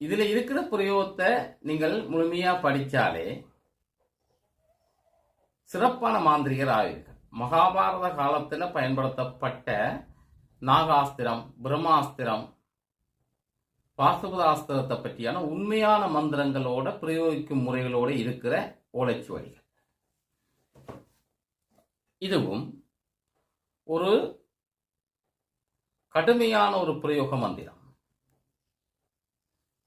இதில் இருக்கிற பிரயோகத்தை நீங்கள் முழுமையாக படித்தாலே சிறப்பான மாந்திரிகர் ஆவீர்கள். மகாபாரத காலத்தில் பயன்படுத்தப்பட்ட நாகாஸ்திரம் பிரம்மாஸ்திரம் பாசுபதாஸ்திரத்தை பற்றியான உண்மையான மந்திரங்களோட பிரயோகிக்கும் முறைகளோட இருக்கிற ஓலைச்சுவடிகள். இதுவும் ஒரு கடுமையான ஒரு பிரயோக மந்திரம்.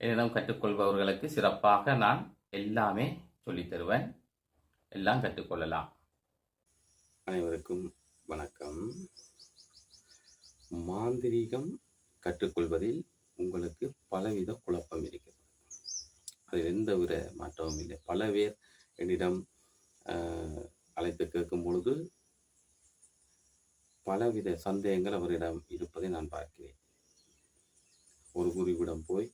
என்னிடம் கற்றுக்கொள்பவர்களுக்கு சிறப்பாக நான் எல்லாமே சொல்லித் தருவேன். எல்லாம் கற்றுக்கொள்ளலாம். அனைவருக்கும் வணக்கம். மாந்திரீகம் கற்றுக்கொள்வதில் உங்களுக்கு பலவித குழப்பம் இருக்கிறது. அதில் எந்த வித மாற்றமும் இல்லை. பல பேர் என்னிடம் அழைத்து கேட்கும் பொழுது பலவித சந்தேகங்கள் அவரிடம் இருப்பதை நான் பார்க்கிறேன். ஒரு குருவிடம் போய்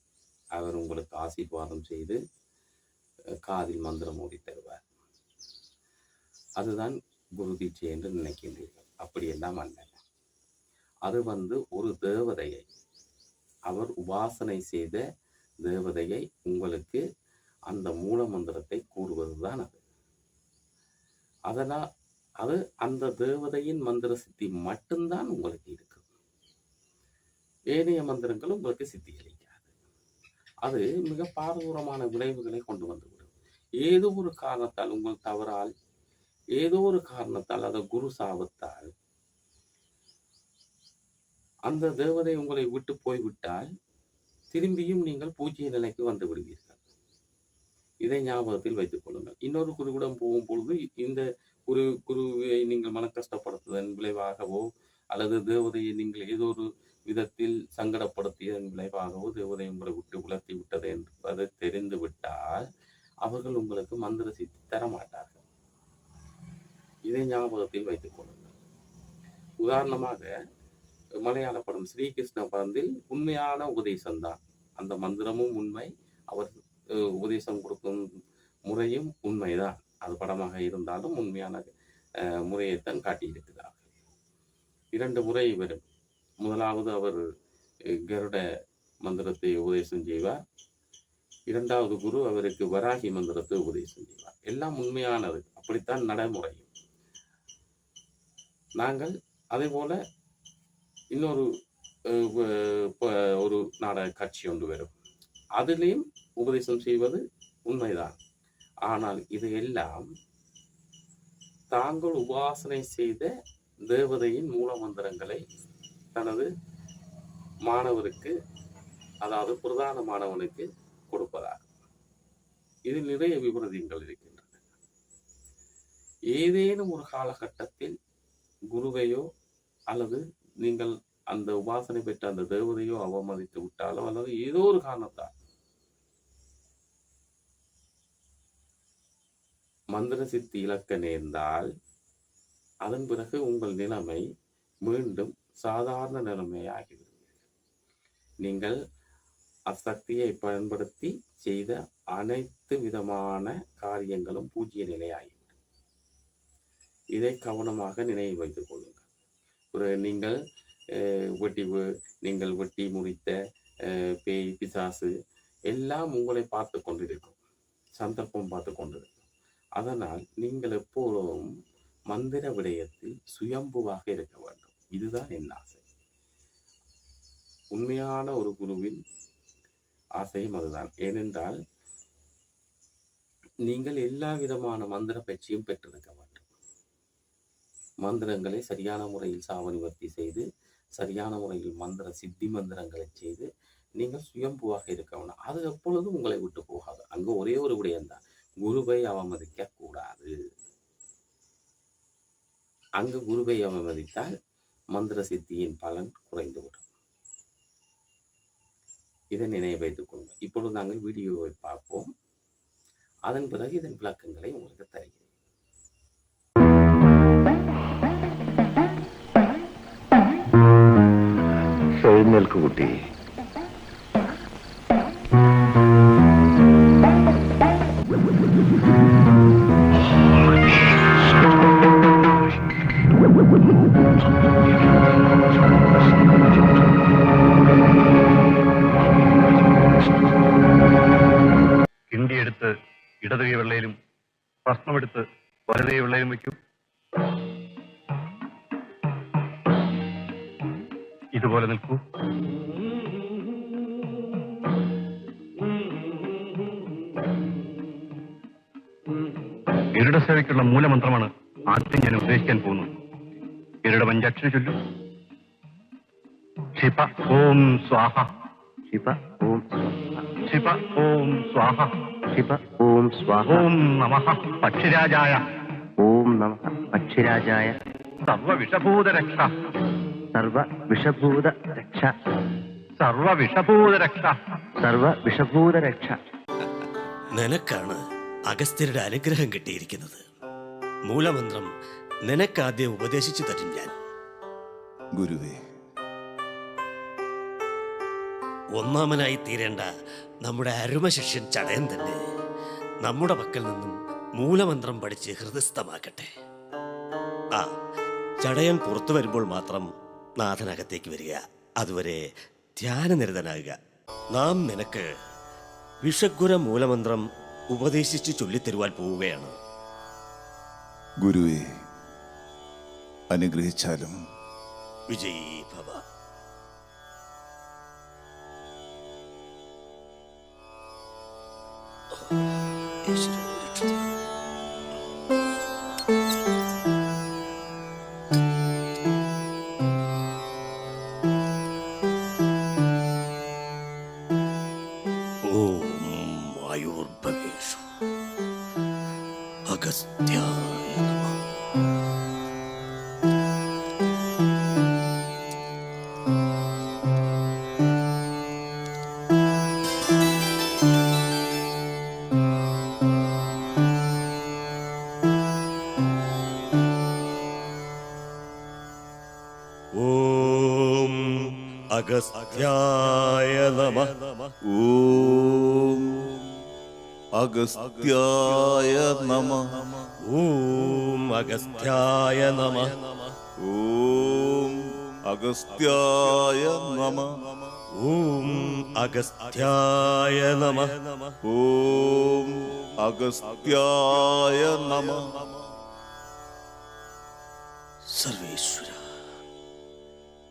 அவர் உங்களுக்கு ஆசீர்வாதம் செய்து காதில் மந்திரம் ஓடி தருவார். அதுதான் குரு தீட்சை என்று நினைக்கின்றீர்கள். அப்படியெல்லாம் அல்ல. அது வந்து ஒரு தேவதையை அவர் உபாசனை செய்த தேவதையை உங்களுக்கு அந்த மூல மந்திரத்தை கூறுவதுதான் அது. அதனால் அது அந்த தேவதையின் மந்திர சித்தி மட்டும்தான் உங்களுக்கு இருக்கு ஏனைய மந்திரங்கள் உங்களுக்கு சித்தி அது மிக பாரதூரமான விளைவுகளை கொண்டு வந்துவிடும். ஏதோ ஒரு காரணத்தால் உங்கள் தவறால் ஏதோ ஒரு காரணத்தால் அதை குரு சாபத்தால் அந்த தேவதை உங்களை விட்டு போய்விட்டால் திரும்பியும் நீங்கள் பூஜ்ய நிலைக்கு வந்து விடுவீர்கள். இதை ஞாபகத்தில் வைத்துக் கொள்ளுங்கள். இன்னொரு குருவிடம் போகும் பொழுது இந்த குரு குருவை நீங்கள் மன கஷ்டப்படுத்துவதன் விளைவாகவோ அல்லது தேவதையை நீங்கள் ஏதோ ஒரு விதத்தில் சங்கடப்படுத்தியதன் விளைவாகவோ தேவதை உங்களை விட்டு உலர்த்தி விட்டது என்பது தெரிந்துவிட்டால் அவர்கள் உங்களுக்கு மந்திர சித்தி தரமாட்டார்கள் இதை ஞாபகத்தில் வைத்துக் கொள்ளுங்கள். உதாரணமாக மலையாள படம் ஸ்ரீகிருஷ்ண படத்தில் உண்மையான உபதேசம் தான். அந்த மந்திரமும் உண்மை அவர் உபதேசம் கொடுக்கும் முறையும் உண்மைதான் அது படமாக இருந்தாலும் உண்மையான முறையைத்தான் காட்டியிருக்கிறார்கள். இரண்டு முறை வரும் முதலாவது அவர் கருட மந்திரத்தை உபதேசம் செய்வார். இரண்டாவது குரு அவருக்கு வராகி மந்திரத்தை உபதேசம் செய்வார். எல்லாம் உண்மையானது. அப்படித்தான் நடைமுறையும். நாங்கள் அதே போல இன்னொரு ஒரு நாடக காட்சி ஒன்று வரும். அதிலையும் உபதேசம் செய்வது உண்மைதான். ஆனால் இது எல்லாம் தாங்கள் உபாசனை செய்த தேவதையின் மூல மந்திரங்களை தனது மாணவருக்கு அதாவது பிரதான மாணவனுக்கு கொடுப்பதாகும் இதில் நிறைய விபரீதங்கள் இருக்கின்றன. ஏதேனும் ஒரு காலகட்டத்தில் குருவையோ அல்லது நீங்கள் அந்த உபாசனை பெற்ற அந்த தேவதையோ அவமதித்து விட்டாலோ அல்லது ஏதோ ஒரு காரணத்தால் மந்திர சித்தி இழக்க நேர்ந்தால் அதன் பிறகு உங்கள் நிலைமை மீண்டும் சாதாரண நிலைமையாகிவிடும் நீங்கள் அசக்தியை பயன்படுத்தி செய்த அனைத்து விதமான காரியங்களும் பூஜ்ய நிலையாகிவிடும் இதை கவனமாக நினைவு வைத்துக் கொள்ளுங்கள். ஒரு நீங்கள் அஹ், வெட்டி நீங்கள் வெட்டி முடித்த அஹ், பேய் பிசாசு எல்லாம் உங்களை பார்த்து கொண்டிருக்கும். சந்தர்ப்பம் பார்த்து கொண்டிருக்கும். அதனால் நீங்கள் எப்போதும் மந்திர விடயத்தில் சுயம்புவாக இருக்க வேண்டும். இதுதான் என் ஆசை. உண்மையான ஒரு குருவின் ஆசையும் அதுதான். ஏனென்றால் நீங்கள் எல்லா விதமான மந்திர பயிற்சியும் பெற்றிருக்க வேண்டும். மந்திரங்களை சரியான முறையில் சாவணிவர்த்தி செய்து சரியான முறையில் மந்திர சித்தி மந்திரங்களை செய்து நீங்கள் சுயம்புவாக இருக்க வேண்டும். அது எப்பொழுதும் உங்களை விட்டு போகாது. அங்கு ஒரே ஒரு விடயம்தான் குருவை அவமதிக்க கூடாது அங்கு குருவை அவமதித்தால் மந்திர சித்தியின் பலன் குறைந்துவிடும் இதை நினைவு வைத்துக் கொள்வோம் இப்பொழுது நாங்கள் வீடியோவை பார்ப்போம். அதன் பிறகு இதன் விளக்கங்களை உங்களுக்கு தருகிறேன். எழுந்தேல் குட்டி. ഗരുഡ പഞ്ചാക്ഷരം ചൊല്ലു. ക്ഷിപ ഓം സ്വാഹ. ക്ഷിപ ഓം ക്ഷിപ ഓം സ്വാഹ. ക്ഷിപ ഓം സ്വാഹ. ഓം നമ പക്ഷിരാജായ. ഓം നമ പക്ഷിരാജായ. രക്ഷ സർവ വിഷഭൂത രക്ഷ സർവവിഷഭൂതരക്ഷ. സർവ വിഷഭൂത രക്ഷ നിനക്കാണ് അഗസ്ത്യരുടെ അനുഗ്രഹം കിട്ടിയിരിക്കുന്നത്. മൂലമന്ത്രം നിനക്കാദ്യം ഉപദേശിച്ചു തരും ഞാൻ. ഗുരുവേ. ഒന്നാമനായി തീരേണ്ട നമ്മുടെ അരുമ ശിഷ്യൻ ചടയൻ തന്നെ നമ്മുടെ പക്കൽ നിന്നും മൂലമന്ത്രം പഠിച്ച് ഹൃദയസ്ഥമാക്കട്ടെ. ആ ചടയൻ പുറത്തു വരുമ്പോൾ മാത്രം നാഥനകത്തേക്ക് വരിക. അതുവരെ ധ്യാനനിരതനാകുക. നാം നിനക്ക് വിഷഗുര മൂലമന്ത്രം ഉപദേശിച്ച് ചൊല്ലിത്തരുവാൻ പോവുകയാണ്. ഗുരുവേ. അനുഗ്രഹിച്ചാലും വിജയീ ഭവ. ഓം ആയുർഭവേഷു അഗസ്ത്യായ അഗസ്ത്യായ നമ. ഓം അഗസ്ത്യായ നമ. ഓം അഗസ്ത്യായ നമ. ഓം അഗസ്ത്യായ നമ. ഓം അഗസ്ത്യായ നമ. സർവേശ്വര.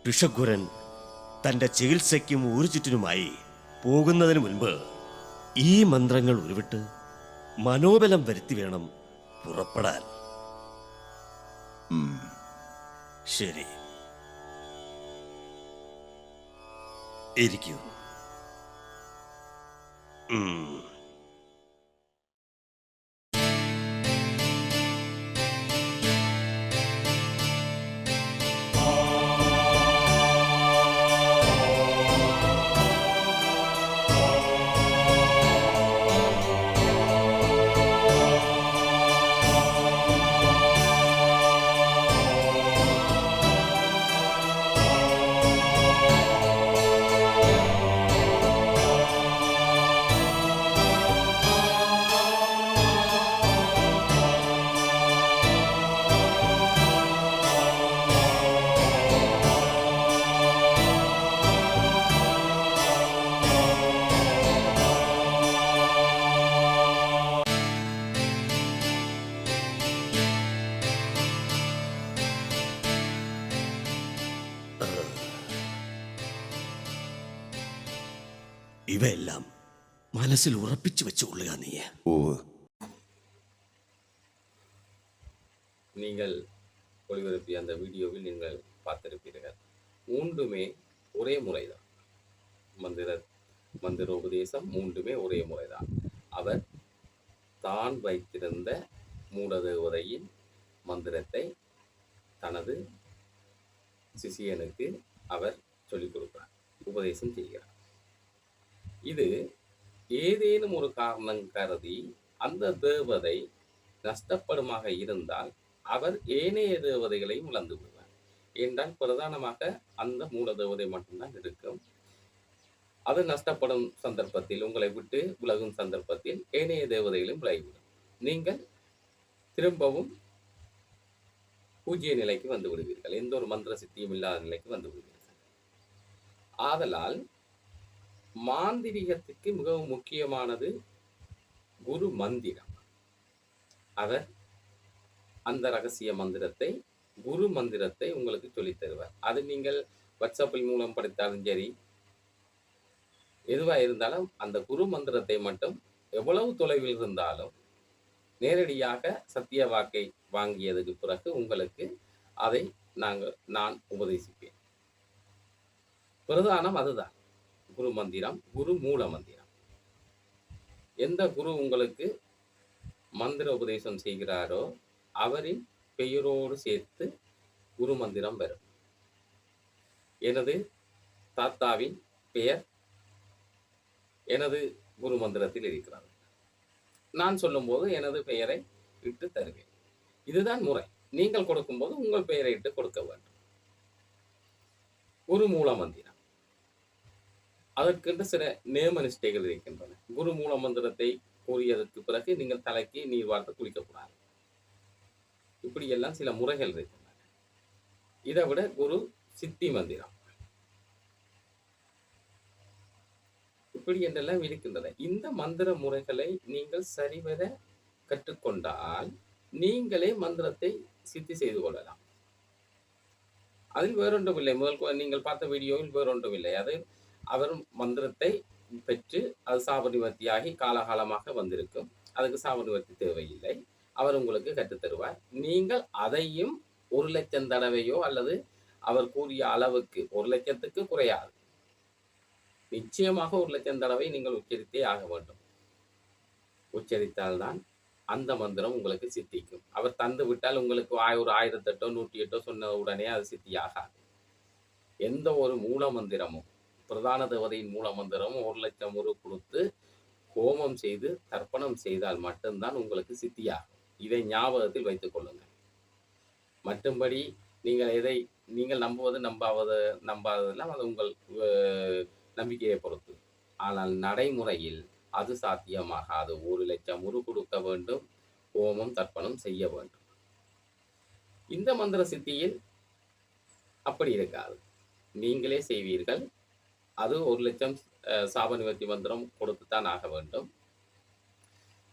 ഋഷഗുരൻ തന്റെ ചികിത്സയ്ക്കും ഊർജിറ്റിനുമായി പോകുന്നതിന് മുൻപ് ഈ മന്ത്രങ്ങൾ ഉരുവിട്ട് മനോബലം വരുത്തി വേണം പുറപ്പെടാൻ. ശരി. ഇരിക്കൂ. ഇവയെല്ലാം മനസ്സിൽ ഉറപ്പിച്ചു വെച്ചുകൊള്ളുക നീ ஓ நீங்கள் ஒளிபரப்பிய அந்த வீடியோவில் நீங்கள் பார்த்திருப்பீர்கள். மூன்றுமே ஒரே முறைதான். மந்திர மந்திர உபதேசம் மூன்றுமே ஒரே முறைதான். அவர் தான் வைத்திருந்த மூடதேவதையின் மந்திரத்தை தனது சிசியனுக்கு அவர் சொல்லிக் கொடுக்கிறார். உபதேசம் செய்கிறார். இது ஏதேனும் ஒரு காரணம் கருதி அந்த தேவதை நஷ்டப்படுமாக இருந்தால் அவர் ஏனைய தேவதைகளையும் இழந்து விடுவார். என்றால் பிரதானமாக அந்த மூல தேவதை மட்டும்தான் இருக்கும். அது நஷ்டப்படும் சந்தர்ப்பத்தில் உங்களை விட்டு விலகும் சந்தர்ப்பத்தில் ஏனைய தேவதைகளும் விலகிவிடும் நீங்கள் திரும்பவும் பூஜ்ய நிலைக்கு வந்து விடுவீர்கள். எந்த ஒரு மந்திர சித்தியும் இல்லாத நிலைக்கு வந்து விடுவீர்கள். ஆதலால் மாந்திரிகத்துக்கு மிகவும் முக்கியமானது குரு மந்திரம். அவர் அந்த ரகசிய மந்திரத்தை குரு மந்திரத்தை உங்களுக்கு சொல்லித் தருவார். அது நீங்கள் வாட்ஸ்அப்பில் மூலம் படித்தாலும் சரி எதுவாக இருந்தாலும் அந்த குரு மந்திரத்தை மட்டும் எவ்வளவு தொலைவில் இருந்தாலும் நேரடியாக சத்திய வாக்கை வாங்கியதுக்கு பிறகு உங்களுக்கு அதை நாங்கள் நான் உபதேசிப்பேன். பிரதானம் அதுதான். குரு மந்திரம் குரு மூல மந்திரம். எந்த குரு உங்களுக்கு மந்திர உபதேசம் செய்கிறாரோ அவரின் பெயரோடு சேர்த்து குரு மந்திரம் வரும். எனது தாத்தாவின் பெயர் எனது குரு மந்திரத்தில் இருக்கிறார். நான் சொல்லும்போது எனது பெயரை இட்டு தருவேன். இதுதான் முறை. நீங்கள் கொடுக்கும்போது உங்கள் பெயரை இட்டு கொடுக்க வேண்டும். குரு மூல மந்திரம். அதற்கென்று சில நேம நிஷ்டைகள் இருக்கின்றன. குரு மூல மந்திரத்தை கூறியதற்கு பிறகு நீங்கள் தலைக்கு நீர் வார்த்து குளிக்கக்கூடாது. இப்படியெல்லாம் சில முறைகள் இருக்கின்றன. இதை விட குரு சித்தி மந்திரம். இப்படி என்றெல்லாம் இருக்கின்றன. இந்த மந்திர முறைகளை நீங்கள் சரிவர கற்றுக்கொண்டால் நீங்களே மந்திரத்தை சித்தி செய்து கொள்ளலாம். அதில் வேறொன்றும் இல்லை. முதல் நீங்கள் பார்த்த வீடியோவில் வேறொன்றும் இல்லை. அது அவர் மந்திரத்தை பெற்று அது சாப நிவர்த்தியாகி காலகாலமாக வந்திருக்கும். அதுக்கு சாப நிவர்த்தி தேவையில்லை. அவர் உங்களுக்கு கற்றுத் தருவார் நீங்கள் அதையும் ஒரு லட்சம் தடவையோ அல்லது அவர் கூறிய அளவுக்கு ஒரு லட்சத்துக்கு குறையாது. நிச்சயமாக ஒரு லட்சம் தடவை நீங்கள் உச்சரித்தே ஆக வேண்டும். உச்சரித்தால்தான் அந்த மந்திரம் உங்களுக்கு சித்திக்கும். அவர் தந்து விட்டால் உங்களுக்கு ஆய் ஒரு ஆயிரத்தெட்டோ நூற்றி எட்டோ சொன்ன உடனே அது சித்தியாகாது. எந்த ஒரு மூல மந்திரமும் பிரதான தேவதையின் மூல மந்திரமும் ஒரு லட்சம் ஒரு கொடுத்து ஹோமம் செய்து தர்ப்பணம் செய்தால் மட்டும்தான் உங்களுக்கு சித்தியாகும். இதை ஞாபகத்தில் வைத்துக் கொள்ளுங்கள். மட்டும்படி நீங்கள் எதை நீங்கள் நம்புவது நம்பாவது நம்பாததெல்லாம் அது உங்கள் நம்பிக்கையை பொறுத்து. ஆனால் நடைமுறையில் அது சாத்தியமாகாது. ஒரு லட்சம் உரு கொடுக்க வேண்டும். ஹோமம் தர்ப்பணம் செய்ய வேண்டும். இந்த மந்திர சித்தியில் அப்படி இருக்காது. நீங்களே செய்வீர்கள். அது ஒரு லட்சம் சாப நிவர்த்தி மந்திரம் கொடுத்துத்தான் ஆக வேண்டும்.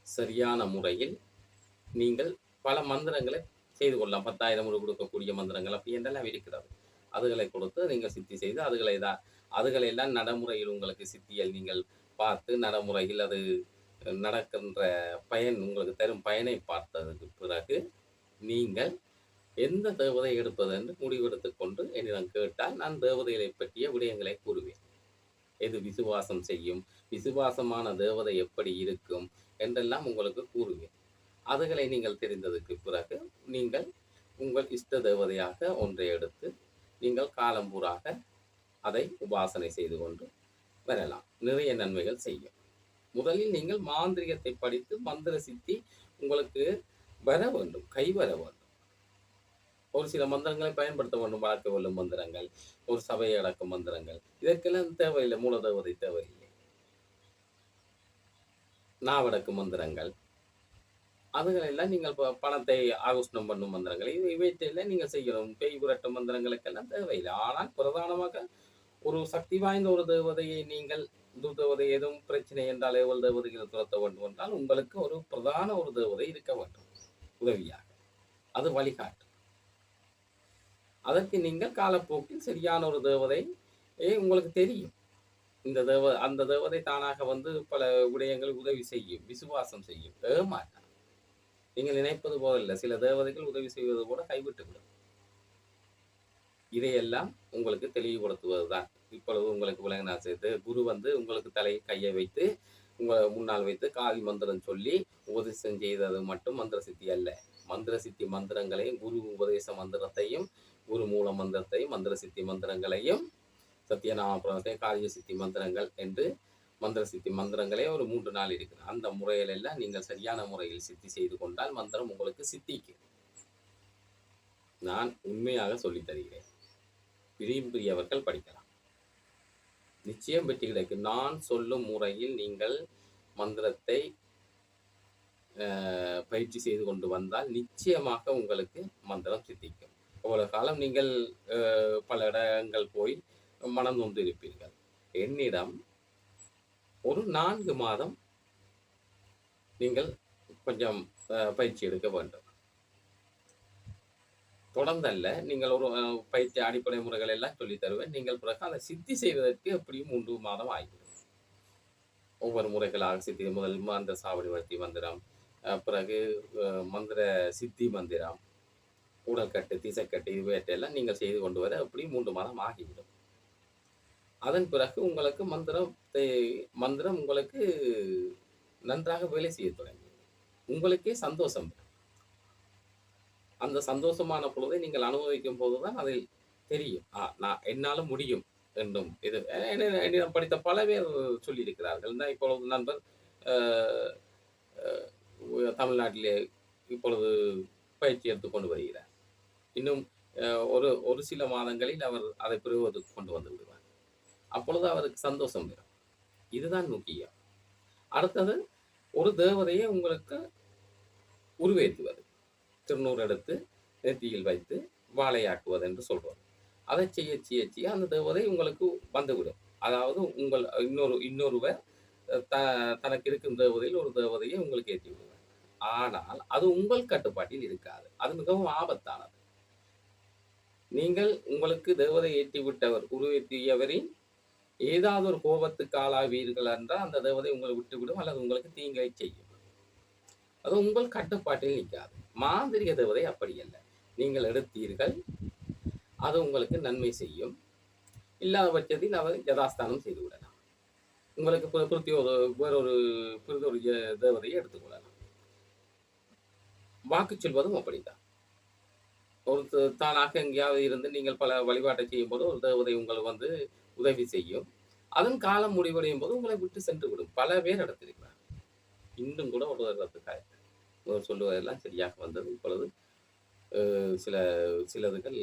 சரியான முறையில் நீங்கள் பல மந்திரங்களை செய்து கொள்ளலாம். பத்தாயிரம் முழு கொடுக்கக்கூடிய மந்திரங்கள் அப்படி என்றெல்லாம் இருக்கிறது. அதுகளை கொடுத்து நீங்கள் சித்தி செய்து அதுகளை தான் அதுகளை எல்லாம் நடைமுறையில் உங்களுக்கு சித்தியை நீங்கள் பார்த்து நடைமுறையில் அது நடக்கின்ற பயன் உங்களுக்கு தரும் பயனை பார்த்ததுக்கு பிறகு நீங்கள் எந்த தேவதை எடுப்பது என்று முடிவெடுத்துக் கொண்டு என்னிடம் கேட்டால் நான் தேவதைகளை பற்றிய விடயங்களை கூறுவேன். எது விசுவாசம் செய்யும்? விசுவாசமான தேவதை எப்படி இருக்கும்? என்றெல்லாம் உங்களுக்கு கூறுவேன் அதுகளை நீங்கள் தெரிந்ததுக்கு பிறகு நீங்கள் உங்கள் இஷ்ட தேவதையாக ஒன்றை எடுத்து நீங்கள் காலம்பூராக அதை உபாசனை செய்து கொண்டு வரலாம். நிறைய நன்மைகள் செய்யும். முதலில் நீங்கள் மாந்திரிகத்தை படித்து மந்திர சித்தி உங்களுக்கு வர வேண்டும் கை வர வேண்டும். ஒரு சில மந்திரங்களை பயன்படுத்த வேண்டும் வழக்கு வெல்லும் மந்திரங்கள் ஒரு சபையை அடக்கும் மந்திரங்கள். இதற்கெல்லாம் தேவையில்லை மூல தேவதை தேவையில்லை நாவடக்கு மந்திரங்கள். அதுகளெல்லாம் நீங்கள் ப- பணத்தை ஆகோஷணம் பண்ணும் மந்திரங்கள். இது இவற்றையெல்லாம் நீங்கள் செய்யணும். பேய் புரட்டும் மந்திரங்களுக்கெல்லாம் தேவையில்லை. ஆனால் பிரதானமாக ஒரு சக்தி வாய்ந்த ஒரு தேவதையை நீங்கள் தேவதை எதுவும் பிரச்சனை என்றால் எவ்வளவு தேவதைகள் துரத்த வேண்டும் என்றால் உங்களுக்கு ஒரு பிரதான ஒரு தேவதை இருக்க வேண்டும் உதவியாக. அது வழிகாட்டு. அதற்கு நீங்கள் காலப்போக்கில் சரியான ஒரு தேவதை ஏ உங்களுக்கு தெரியும். இந்த தேவ அந்த தேவதை தானாக வந்து பல விடயங்கள் உதவி செய்யும் விசுவாசம் செய்யும். ஏமாட்டான் நீங்கள் நினைப்பது போல சில தேவதைகள் உதவி செய்வது கூட கைவிட்டு விடும். இதையெல்லாம் உங்களுக்கு தெளிவுபடுத்துவதுதான். இப்பொழுது உங்களுக்கு விளங்கினா சேர்த்து குரு வந்து உங்களுக்கு தலையை கையை வைத்து உங்களை முன்னால் வைத்து காதி மந்திரம் சொல்லி உபதேசம் செய்தது மட்டும் மந்திர சித்தி அல்ல. மந்திர சித்தி மந்திரங்களையும் குரு உபதேச மந்திரத்தையும் குரு மூல மந்திரத்தையும் மந்திர சித்தி மந்திரங்களையும் சத்தியநாமபுரத்தை காரிய சித்தி மந்திரங்கள் என்று மந்திர சித்தி மந்திரங்களே ஒரு மூன்று நாள் இருக்குது அந்த முறையில எல்லாம் நீங்கள் சரியான முறையில் சித்தி செய்து கொண்டால் மந்திரம் உங்களுக்கு சித்திக்கும் நான் உண்மையாக சொல்லித் தருகிறேன். விரும்பியவர்கள் படிக்கலாம். நிச்சயம் வெற்றி கிடைக்கும். நான் சொல்லும் முறையில் நீங்கள் மந்திரத்தை பயிற்சி செய்து கொண்டு வந்தால் நிச்சயமாக உங்களுக்கு மந்திரம் சித்திக்கும். அவ்வளவு காலம் நீங்கள் அஹ், பல இடங்கள் போய் மனம் நொந்து இருப்பீர்கள். என்னிடம் ஒரு நான்கு மாதம் நீங்கள் கொஞ்சம் பயிற்சி எடுக்க வேண்டும். தொடர்ந்தல்ல நீங்கள் ஒரு பயிற்சி அடிப்படை முறைகள் எல்லாம் சொல்லித் தருவேன். நீங்கள் பிறகு அதை சித்தி செய்வதற்கு எப்படியும் மூன்று மாதம் ஆகிவிடும். ஒவ்வொரு முறைகளாக சித்தி முதல் மந்திர சாவடி வர்த்தி மந்திரம் பிறகு மந்திர சித்தி மந்திரம் உடல்கட்டு திசைக்கட்டு இவற்றையெல்லாம் நீங்கள் செய்து கொண்டு வர அப்படி மூன்று மாதம் ஆகிவிடும். அதன் பிறகு உங்களுக்கு மந்திரம் தே- மந்திரம் உங்களுக்கு நன்றாக வேலை செய்ய தொடங்கி உங்களுக்கே சந்தோஷம் அந்த சந்தோஷமான பொழுதை நீங்கள் அனுபவிக்கும் போதுதான் அதில் தெரியும். ஆ நான் என்னால முடியும் என்றும். இது என்னிடம் படித்த பல பேர் சொல்லியிருக்கிறார்கள். தான் இப்பொழுது நண்பர் தமிழ்நாட்டிலே இப்பொழுது பயிற்சி எடுத்துக்கொண்டு வருகிறார். இன்னும் ஒரு ஒரு சில மாதங்களில் அவர் அதை பெறுவதற்கு கொண்டு வந்து விடுவார். அப்பொழுது அவருக்கு சந்தோஷம் வரும். இதுதான் முக்கியம். அடுத்தது ஒரு தேவதையை உங்களுக்கு உருவேற்றுவது. திருநூறு எடுத்து நெத்தியில் வைத்து வாழையாக்குவது என்று சொல்வது. அதை செய்ய செய்ய செய்ய அந்த தேவதை உங்களுக்கு வந்துவிடும். அதாவது உங்கள் இன்னொரு இன்னொருவர் த தனக்கு இருக்கும் தேவதையில் ஒரு தேவதையை உங்களுக்கு ஏற்றி விடுவார் ஆனால் அது உங்கள் கட்டுப்பாட்டில் இருக்காது. அது மிகவும் ஆபத்தானது. நீங்கள் உங்களுக்கு தேவதை ஏற்றிவிட்டவர் விட்டவர் உருவேற்றியவரின் ஏதாவது ஒரு கோபத்துக்கு ஆளாவீர்கள் என்றால் அந்த தேவதை உங்களை விட்டுவிடும் அல்லது உங்களுக்கு தீங்கை செய்யும். அது உங்கள் கட்டுப்பாட்டில் நிற்காது. மாந்திரிக தேவதை அப்படி அல்ல. நீங்கள் எடுத்தீர்கள் அது உங்களுக்கு நன்மை செய்யும். இல்லாத பட்சத்தில் அவர் யதாஸ்தானம் செய்து விடலாம். உங்களுக்கு பு- ஒரு வேறொரு பிறதொரு தேவதையை எடுத்துக்கொள்ளலாம் வாக்கு சொல்வதும் அப்படித்தான். ஒரு தானாக எங்கேயாவது இருந்து நீங்கள் பல வழிபாட்டை செய்யும் போது ஒரு தேவதை உங்களை வந்து உதவி செய்யும். அதன் காலம் முடிவடையும் போது உங்களை விட்டு சென்று விடும். பல பேர் எடுத்திருக்கிறார் இன்னும் கூட ஒரு இடத்துக்காக முதல் சொல்லுவதெல்லாம் சரியாக வந்தது இப்பொழுது. சில சிலதுகள்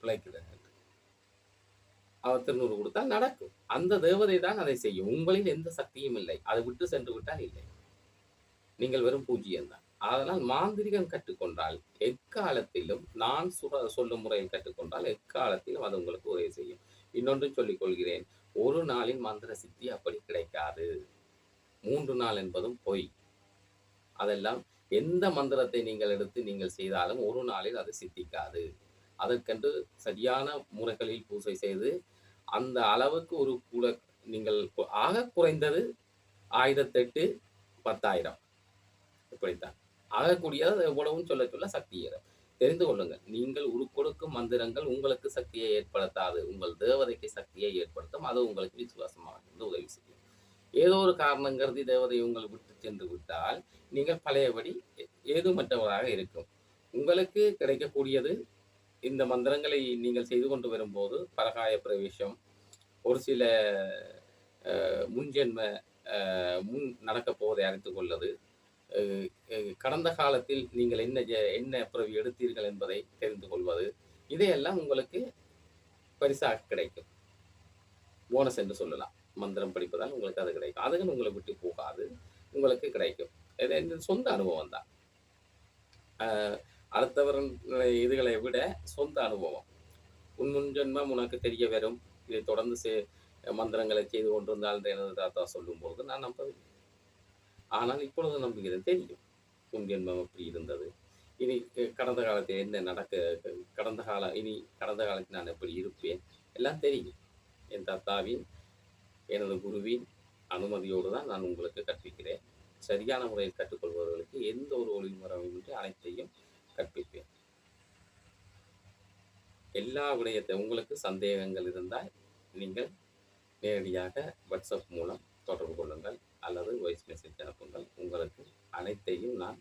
பிழைக்கிறது அவர் திருநூறு கொடுத்தால் நடக்கும். அந்த தேவதை தான் அதை செய்யும். உங்களில் எந்த சக்தியும் இல்லை. அதை விட்டு சென்று விட்டால் இல்லை. நீங்கள் வெறும் பூஜ்ஜியம் தான். அதனால் மாந்திரிகம் கற்றுக்கொண்டால் எக்காலத்திலும் நான் சுர சொல்லும் முறையில் கற்றுக்கொண்டால் எக்காலத்திலும் அது உங்களுக்கு உதவி செய்யும். இன்னொன்று சொல்லிக் கொள்கிறேன். ஒரு நாளின் மந்திர சித்தி அப்படி கிடைக்காது. மூன்று நாள் என்பதும் பொய். அதெல்லாம் எந்த மந்திரத்தை நீங்கள் எடுத்து நீங்கள் செய்தாலும் ஒரு நாளில் அது சித்திக்காது. அதற்கென்று சரியான முறைகளில் பூஜை செய்து அந்த அளவுக்கு ஒரு கூட நீங்கள் ஆக குறைந்தது ஆயிரத்தெட்டு பத்தாயிரம். இப்படித்தான். ஆகக்கூடியது எவ்வளவும் சொல்ல சொல்ல சக்தி ஏறும். தெரிந்து கொள்ளுங்கள். நீங்கள் உருக்கொடுக்கும் மந்திரங்கள் உங்களுக்கு சக்தியை ஏற்படுத்தாது. உங்கள் தேவதைக்கு சக்தியை ஏற்படுத்தும். அது உங்களுக்கு விசுவாசமாக இருந்து உதவி செய்யும். ஏதோ ஒரு காரணம் கருதி தேவதை உங்களை விட்டு சென்று விட்டால் நீங்கள் பழையபடி ஏதுமற்றவராக இருக்கும். உங்களுக்கு கிடைக்கக்கூடியது இந்த மந்திரங்களை நீங்கள் செய்து கொண்டு வரும்போது பரகாய பிரவேசம் ஒரு சில முன்ஜென்ம முன் நடக்கப் போவதை அறிந்து கொள்ளது கடந்த காலத்தில் நீங்கள் என்ன ஜெ- என்ன பிறவி எடுத்தீர்கள் என்பதை தெரிந்து கொள்வது. இதையெல்லாம் உங்களுக்கு பரிசாக கிடைக்கும். போனஸ் என்று சொல்லலாம். மந்திரம் படிப்பதால் உங்களுக்கு அது கிடைக்கும். அதுக்குன்னு உங்களை விட்டு போகாது. உங்களுக்கு கிடைக்கும். இது என் சொந்த அனுபவம் தான். அடுத்தவரின் இதுகளை விட சொந்த அனுபவம். உன் முன்ஜென்மம் உனக்கு தெரிய வரும். இதை தொடர்ந்து மந்திரங்களை செய்து கொண்டிருந்தால் என்று எனது தாத்தா சொல்லும்போது நான் நம்பவில்லை. ஆனால் இப்பொழுது நம்புகிறேன் தெரியும். முன்ஜென்மம் எப்படி இருந்தது? இனி கடந்த காலத்தில் என்ன நடக்க கடந்த காலம் இனி கடந்த காலத்தில் நான் எப்படி இருப்பேன்? எல்லாம் தெரியும். என் தாத்தாவின் எனது குருவின் அனுமதியோடு தான் நான் உங்களுக்கு கற்பிக்கிறேன். சரியான முறையில் கற்றுக்கொள்பவர்களுக்கு எந்த ஒரு ஒளிமுறையும் அனைத்தையும் கற்பிப்பேன். எல்லா விடயத்தை உங்களுக்கு சந்தேகங்கள் இருந்தால் நீங்கள் நேரடியாக வாட்ஸ்அப் மூலம் தொடர்பு கொள்ளுங்கள். அல்லது வாய்ஸ் மெசேஜ் அனுப்புங்கள். உங்களுக்கு அனைத்தையும் நான்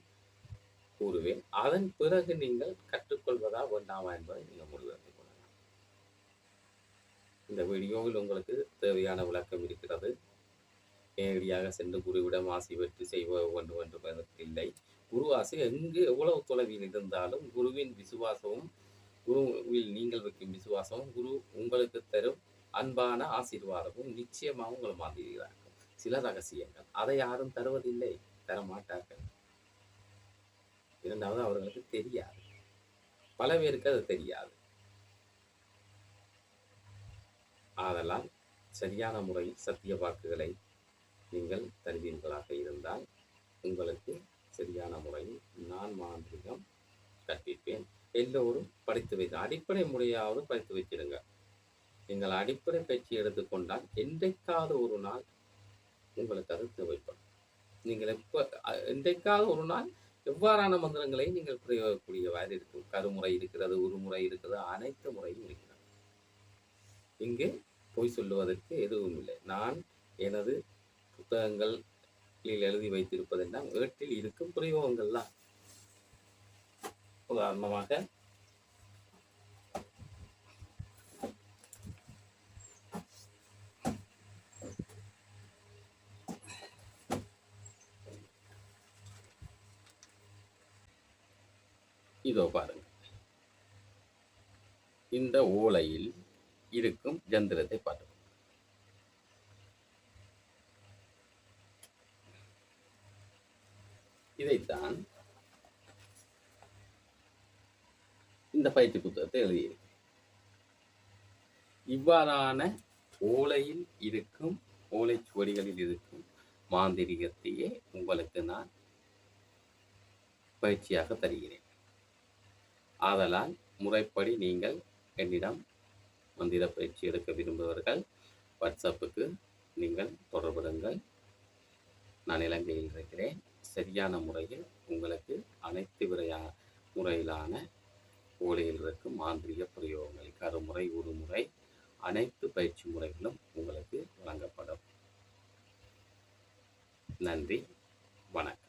கூறுவேன். அதன் பிறகு நீங்கள் கற்றுக்கொள்வதா வேண்டாமா என்பதை நீங்கள் முடிவெடுத்துக் கொள்ளலாம். இந்த வீடியோவில் உங்களுக்கு தேவையான விளக்கம் இருக்கிறது. நேரடியாக சென்று குருவிடம் ஆசி பெற்று செய்வ வேண்டும் என்று இல்லை. குரு ஆசை எங்கு எவ்வளவு தொலைவில் இருந்தாலும் குருவின் விசுவாசமும் குருவில் நீங்கள் வைக்கும் விசுவாசமும் குரு உங்களுக்கு தரும் அன்பான ஆசீர்வாதமும் நிச்சயமாக உங்களை மாற்றுகிறார்கள் சில ரகசியங்கள். அதை யாரும் தருவதில்லை தர மாட்டார்கள் இரண்டாவது அவர்களுக்கு தெரியாது. பல பேருக்கு அது தெரியாது. ஆதலால் சரியான முறையில் சத்திய வாக்குகளை நீங்கள் தருவீர்களாக இருந்தால் உங்களுக்கு சரியான முறையில் நான் மாந்திரிகம் கற்பிப்பேன். எல்லோரும் படித்து வைத்து அடிப்படை முறையாவது படித்து வைத்திடுங்க நீங்கள் அடிப்படை பயிற்சி எடுத்துக்கொண்டால் என்றைக்காவது ஒரு நாள் உங்களுக்கு அது தேவைப்படும் நீங்கள் எப்போ இன்றைக்காவது என்றைக்காவது ஒரு நாள் எவ்வாறான மந்திரங்களை நீங்கள் பிரயோகக்கூடியவாறு இருக்கும். கருமுறை இருக்கிறது உருமுறை இருக்கிறது அனைத்து முறையும் இருக்கிறது. இங்கு பொய் சொல்லுவதற்கு எதுவும் இல்லை. நான் எனது புத்தகங்களில் எழுதி வைத்திருப்பதெல்லாம் ஏட்டில் இருக்கும் பிரயோகங்கள் தான் உதாரணமாக இதோ பாருங்க. இந்த ஓலையில் இருக்கும் ஜந்திரத்தை பார்த்து இதைத்தான் இந்த பயிற்சி புத்தகத்தை எழுதியிருக்கு இவ்வாறான ஓலையில் இருக்கும் ஓலைச்சுவடிகளில் இருக்கும் மாந்திரிகத்தையே உங்களுக்கு நான் பயிற்சியாக தருகிறேன். ஆதலால் முறைப்படி நீங்கள் என்னிடம் மந்திர பயிற்சி எடுக்க விரும்புபவர்கள் வாட்ஸ்அப்புக்கு நீங்கள் தொடர்புடுங்கள். நான் இலங்கையில் இருக்கிறேன். சரியான முறையில் உங்களுக்கு அனைத்து விரையா முறையிலான ஓலையில் இருக்கும் மாந்திரிக பிரயோகங்கள் கருமுறை உருமுறை அனைத்து பயிற்சி முறைகளும் உங்களுக்கு வழங்கப்படும். நன்றி. வணக்கம்.